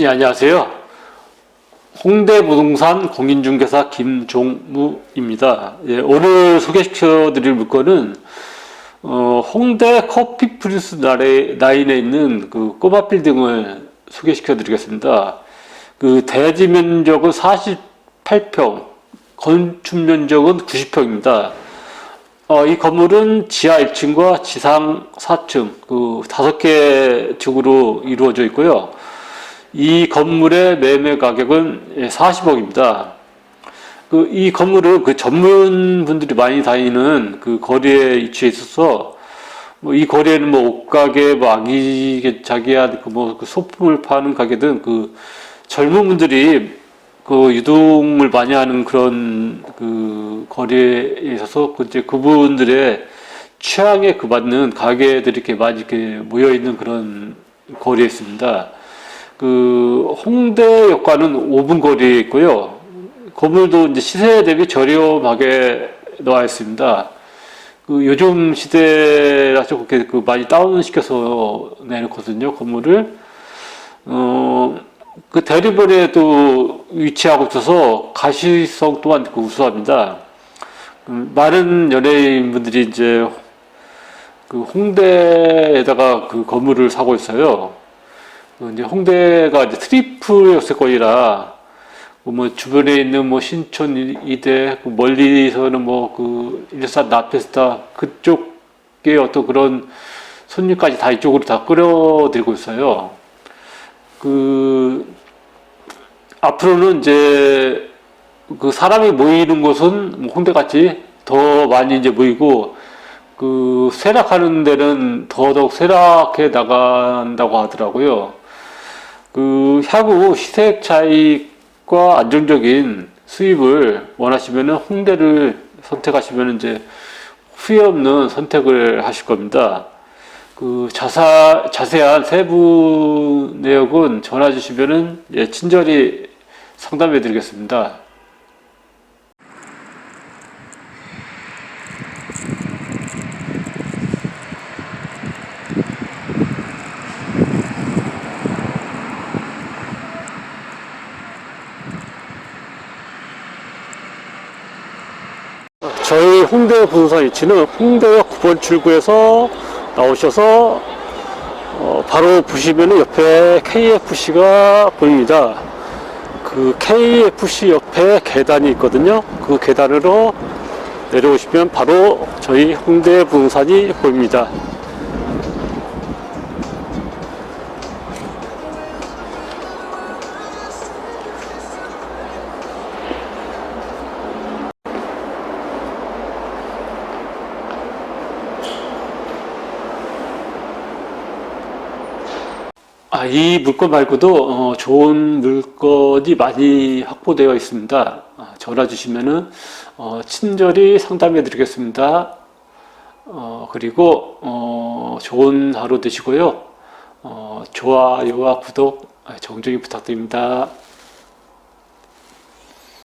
예, 안녕하세요. 홍대 부동산 공인중개사 김종무입니다. 예, 오늘 소개시켜 드릴 물건은 어, 홍대 커피 프린스 라인에 있는 그 꼬마 빌딩을 소개시켜 드리겠습니다. 그 대지 면적은 48평, 건축 면적은 90평입니다. 어, 이 건물은 지하 1층과 지상 4층, 그 다섯 개 층으로 이루어져 있고요. 이 건물의 매매 가격은 40억입니다. 그, 이 건물은 그 전문 분들이 많이 다니는 그 거리에 위치해 있어서, 뭐 이 거리에는 뭐 옷가게, 뭐 아기 자기야, 그뭐 그 소품을 파는 가게든 그 젊은 분들이 그 유동을 많이 하는 그런 그 거리에 있어서 그 이제 그분들의 취향에 그 맞는 가게들이 이렇게 많이 이렇게 모여 있는 그런 거리에 있습니다. 그 홍대 역과는 5분 거리에 있고요. 건물도 이제 시세 대비 저렴하게 나와 있습니다. 그 요즘 시대라서 그렇게 그 많이 다운시켜서 내놓거든요, 건물을. 어, 그 대리번에도 위치하고 있어서 가시성 또한 그 우수합니다. 음, 많은 연예인분들이 이제 그 홍대에다가 그 건물을 사고 있어요. 그 이제 홍대가 이제 트리플 역세권이라 뭐 주변에 있는 뭐 신촌 이- 이대 그 멀리서는 뭐 그 일산 나페스타 그쪽의 어떤 그런 손님까지 다 이쪽으로 다 끌어들이고 있어요. 그 앞으로는 이제 그 사람이 모이는 곳은 뭐 홍대 같이 더 많이 이제 모이고 그 쇠락하는 데는 더더욱 쇠락해 나간다고 하더라고요. 그 향후 시세액 차익과 안정적인 수입을 원하시면은 홍대를 선택하시면 이제 후회 없는 선택을 하실 겁니다. 그 자사, 자세한 세부 내역은 전화 주시면은 예, 친절히 상담해 드리겠습니다. 저희 홍대 부동산 위치는 홍대역 9번 출구에서 나오셔서 어, 바로 보시면 옆에 KFC가 보입니다. 그 KFC 옆에 계단이 있거든요. 그 계단으로 내려오시면 바로 저희 홍대 부동산이 보입니다. 아, 이 물건 말고도 어, 좋은 물건이 많이 확보되어 있습니다. 아, 전화 주시면은 어, 친절히 상담해 드리겠습니다. 어, 그리고 어, 좋은 하루 되시고요. 어, 좋아요와 구독 아, 정중히 부탁드립니다.